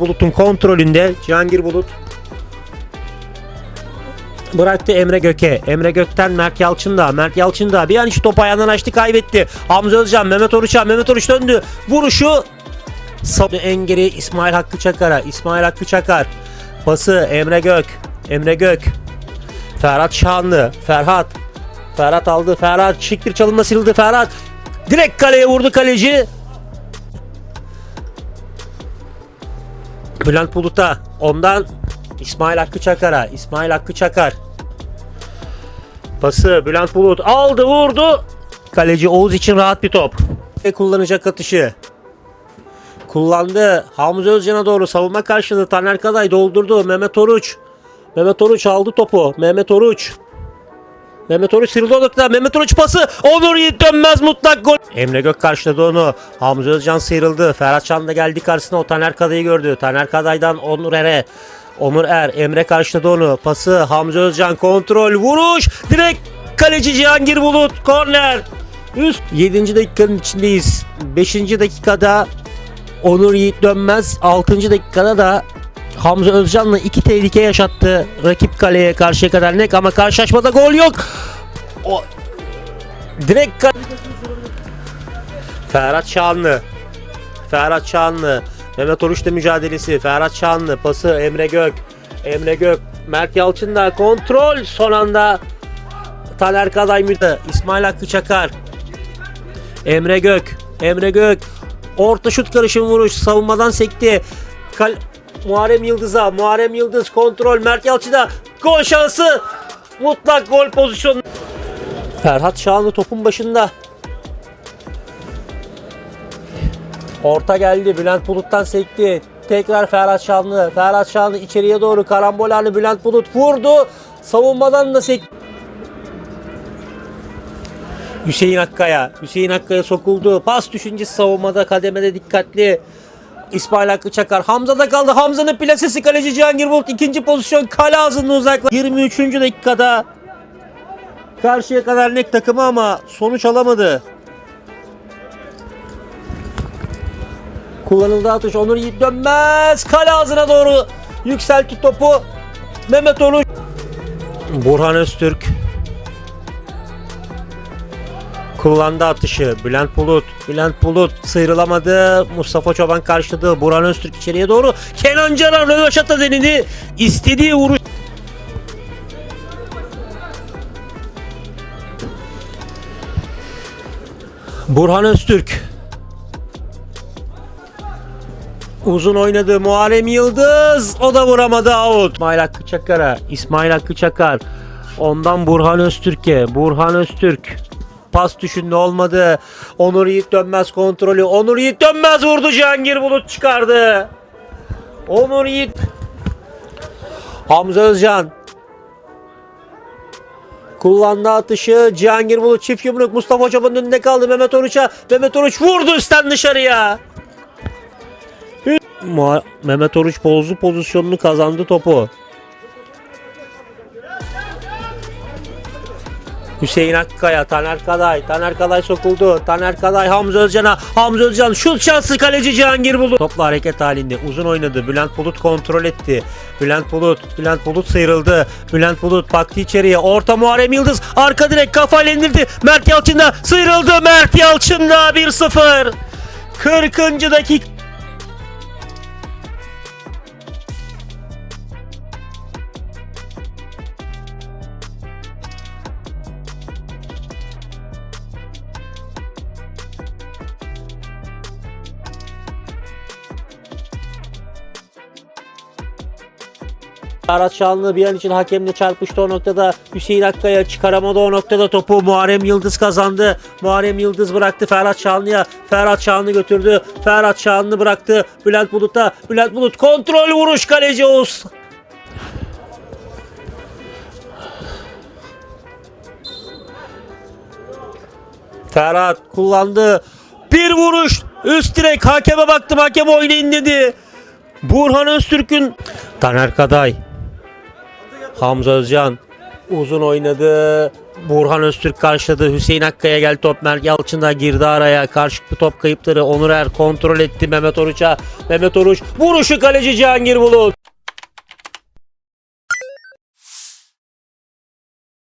Bulut'un kontrolünde Cihangir Bulut bıraktı Emre Gök'e. Emre Gök'ten Mert Yalçın da. Mert Yalçın da bir an içi topu ayağından açtı kaybetti. Hamza Özcan, Mehmet Oruç'a. Mehmet Oruç döndü. Vuruşu en geri İsmail Hakkı Çakar'a. İsmail Hakkı Çakar. Pası Emre Gök. Emre Gök. Ferhat Şanlı. Ferhat. Ferhat aldı. Ferhat şık bir çalınma sıyrıldı. Ferhat direkt kaleye vurdu kaleci. Bülent Bulut'a. Ondan İsmail Hakkı Çakar'a. İsmail Hakkı Çakar. Pası Bülent Bulut aldı vurdu. Kaleci Oğuz için rahat bir top. Ve kullanacak atışı. Kullandı. Hamza Özcan'a doğru savunma karşılığı Taner Kaday doldurdu. Mehmet Oruç. Mehmet Oruç aldı topu. Mehmet Oruç. Mehmet Oruç sıyrıldı o noktada. Mehmet Oruç pası. Onur Yiğit dönmez mutlak gol. Emre Gök karşıladı onu. Hamza Özcan sıyrıldı. Ferhat Can da geldi karşısına. O Taner Kaday'ı gördü. Taner Kaday'dan Onur Er'e. Onur Er. Emre karşıladı onu. Pası. Hamza Özcan kontrol. Vuruş. Direkt kaleci Cihangir Bulut. Korner. Üst. 7. dakikanın içindeyiz. 5. dakikada Onur Yiğit Dönmez 6. dakikada da Hamza Özcan'la iki tehlike yaşattı rakip kaleye karşıya kadar nek ama karşılaşmada gol yok. O direkt Ferhat Şanlı. Ferhat Şanlı. Mehmet Oruç'la mücadelesi. Ferhat Şanlı pası Emre Gök. Emre Gök. Mert Yalçın da kontrol son anda Taner Kaday müdahale. İsmail Hakkı Çakar. Emre Gök. Emre Gök. Orta şut karışım vuruş. Savunmadan sekti. Kal Muharrem Yıldız'a. Muharrem Yıldız kontrol. Mert Yalçın'a. Gol şansı. Mutlak gol pozisyonu. Ferhat Şahanlı topun başında. Orta geldi. Bülent Bulut'tan sekti. Tekrar Ferhat Şanlı. Ferhat Şanlı içeriye doğru karambol Bülent Bulut vurdu. Savunmadan da sekti. Hüseyin Akkaya. Hüseyin Akkaya sokuldu. Pas düşüncesi savunmada kademede dikkatli. İsmail Hakkı Çakar. Hamza'da kaldı. Hamza'nın plasesi kaleci Cihangir Bulut. ikinci pozisyon kale ağzında uzakla. 23. dakikada karşıya kadar nek takımı ama sonuç alamadı. Kullanıldı atış. Onur Yiğit dönmez. Kale ağzına doğru yükseltti topu. Mehmet Oruç. Burhan Öztürk. Kullandı atışı. Bülent Bulut. Bülent Bulut sıyrılamadı. Mustafa Çoban karşıladı. Burhan Öztürk içeriye doğru. Kenan Canan röveşata denedi. İstediği vuruş. Burhan Öztürk. Uzun oynadı Muharrem Yıldız. O da vuramadı out. İsmail Hakkı Çakar'a. İsmail Hakkı Çakar. Ondan Burhan Öztürk'e. Burhan Öztürk. Pas düşündü olmadı. Onur Yiğit dönmez kontrolü. Onur Yiğit dönmez vurdu. Cihangir Bulut çıkardı. Onur Yiğit. Hamza Özcan. Kullandı atışı. Cihangir Bulut çift yumruk. Mustafa Çoban'ın önünde kaldı. Mehmet Oruç'a. Mehmet Oruç vurdu üstten dışarıya. Mehmet Oruç bozdu pozisyonunu kazandı topu. Hüseyin Akkaya, Taner Kaday, Taner Kaday sokuldu. Taner Kaday Hamza Özcan'a, Hamza Özcan şut şansı kaleci Cihangir buldu. Topla hareket halinde uzun oynadı. Bülent Bulut kontrol etti. Bülent Bulut, Bülent Bulut sıyrıldı. Bülent Bulut baktı içeriye. Orta Muharrem Yıldız arka direk kafayla indirdi. Mert Yalçın da sıyrıldı. Mert Yalçın da 1-0. 40. dakika. Arat Şanlı bir an için hakemle çarpıştı o noktada. Hüseyin Akkaya çıkaramadı o noktada topu. Muharrem Yıldız kazandı. Muharrem Yıldız bıraktı Ferhat Şanlı'ya. Ferhat Şanlı götürdü. Ferhat Şanlı bıraktı. Bülent Bulut'a. Bülent Bulut kontrol vuruş kaleci Oğuz. Ferhat kullandı. Bir vuruş. Üst direk. Hakeme baktım. Hakem oynayın dedi. Burhan Öztürk'ün Taner Kaday Hamza Özcan uzun oynadı. Burhan Öztürk karşıladı. Hüseyin Akkaya geldi top. Mert Yalçın da girdi araya. Karşılıklı top kayıpları. Onur Er kontrol etti Mehmet Oruç'a. Mehmet Oruç vuruşu kaleci Cihangir Bulut.